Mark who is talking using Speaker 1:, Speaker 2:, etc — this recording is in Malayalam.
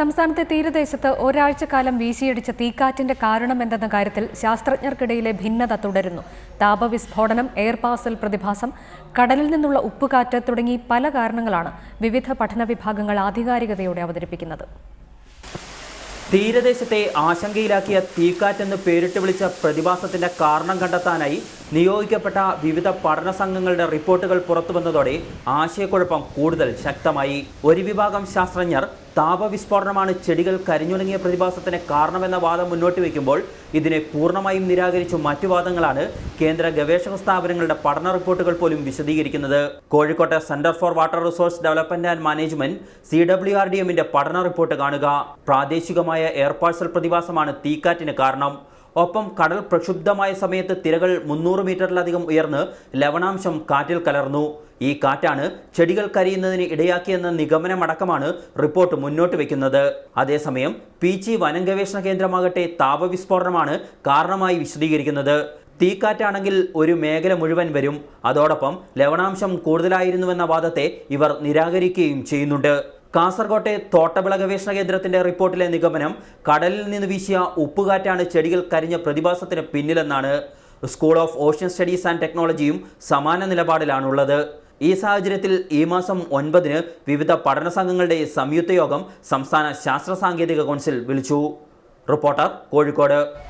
Speaker 1: സംസ്ഥാനത്തെ തീരദേശത്ത് ഒരാഴ്ചക്കാലം വീശിയടിച്ച തീക്കാറ്റിന്റെ കാരണമെന്തെന്ന കാര്യത്തിൽ ശാസ്ത്രജ്ഞർക്കിടയിലെ ഭിന്നത തുടരുന്നു. താപവിസ്ഫോടനം എയർ പാസൽ പ്രതിഭാസം കടലിൽ നിന്നുള്ള ഉപ്പുകാറ്റ് തുടങ്ങി പല കാരണങ്ങളാണ് വിവിധ പഠന വിഭാഗങ്ങൾ ആധികാരികതയോടെ അവതരിപ്പിക്കുന്നത്.
Speaker 2: തീരദേശത്തെ ആശങ്കയിലാക്കിയ തീക്കാറ്റെന്ന് പേരിട്ട് വിളിച്ച പ്രതിഭാസത്തിന്റെ കാരണം കണ്ടെത്താനായി നിയോഗിക്കപ്പെട്ട വിവിധ പഠന സംഘങ്ങളുടെ റിപ്പോർട്ടുകൾ പുറത്തുവന്നതോടെ ആശയക്കുഴപ്പം കൂടുതൽ ശക്തമായി. ഒരു വിഭാഗം ശാസ്ത്രജ്ഞർ താപവിസ്ഫോടനമാണ് ചെടികൾ കരിഞ്ഞുണങ്ങിയ പ്രതിഭാസത്തിന് കാരണമെന്ന വാദം മുന്നോട്ട് വയ്ക്കുമ്പോൾ ഇതിനെ പൂർണമായും നിരാകരിച്ചു മറ്റു വാദങ്ങളാണ് കേന്ദ്ര ഗവേഷണ സ്ഥാപനങ്ങളുടെ പഠന റിപ്പോർട്ടുകൾ പോലും വിശദീകരിക്കുന്നത്. കോഴിക്കോട്ടെ centre for water resource development and management C W R D എമ്മിന്റെ പഠന റിപ്പോർട്ട് കാണുക. പ്രാദേശികമായ എയർ പാഴ്സൽ പ്രതിഭാസമാണ് തീക്കാറ്റിന് കാരണം. ഒപ്പം കടൽ പ്രക്ഷുബ്ധമായ സമയത്ത് തിരകൾ മുന്നൂറ് മീറ്ററിലധികം ഉയർന്ന് ലവണാംശം കാറ്റിൽ കലർന്നു. ഈ കാറ്റാണ് ചെടികൾ കരിയുന്നതിന് ഇടയാക്കിയെന്ന നിഗമനമടക്കമാണ് റിപ്പോർട്ട് മുന്നോട്ട് വയ്ക്കുന്നത് അതേസമയം പീച്ചി വനം ഗവേഷണ കേന്ദ്രമാകട്ടെ താപവിസ്ഫോടനമാണ് കാരണമായി വിശദീകരിക്കുന്നത്. തീക്കാറ്റാണെങ്കിൽ ഒരു മേഖല മുഴുവൻ വരും. അതോടൊപ്പം ലവണാംശം കൂടുതലായിരുന്നുവെന്ന വാദത്തെ ഇവർ നിരാകരിക്കുകയും ചെയ്യുന്നുണ്ട്. കാസർകോട്ടെ തോട്ടവിള ഗവേഷണ കേന്ദ്രത്തിന്റെ റിപ്പോർട്ടിലെ നിഗമനം കടലിൽ നിന്ന് വീശിയ ഉപ്പുകാറ്റാണ് ചെടികൾ കരിഞ്ഞ പ്രതിഭാസത്തിന് പിന്നിലെന്നാണ്. School of ocean studies and ടെക്നോളജിയും സമാന നിലപാടിലാണുള്ളത്. ഈ സാഹചര്യത്തിൽ ഈ മാസം ഒൻപതിന് വിവിധ പഠന സംഘങ്ങളുടെ സംയുക്ത യോഗം സംസ്ഥാന ശാസ്ത്ര സാങ്കേതിക കൗൺസിൽ വിളിച്ചു. റിപ്പോർട്ടർ കോഴിക്കോട്.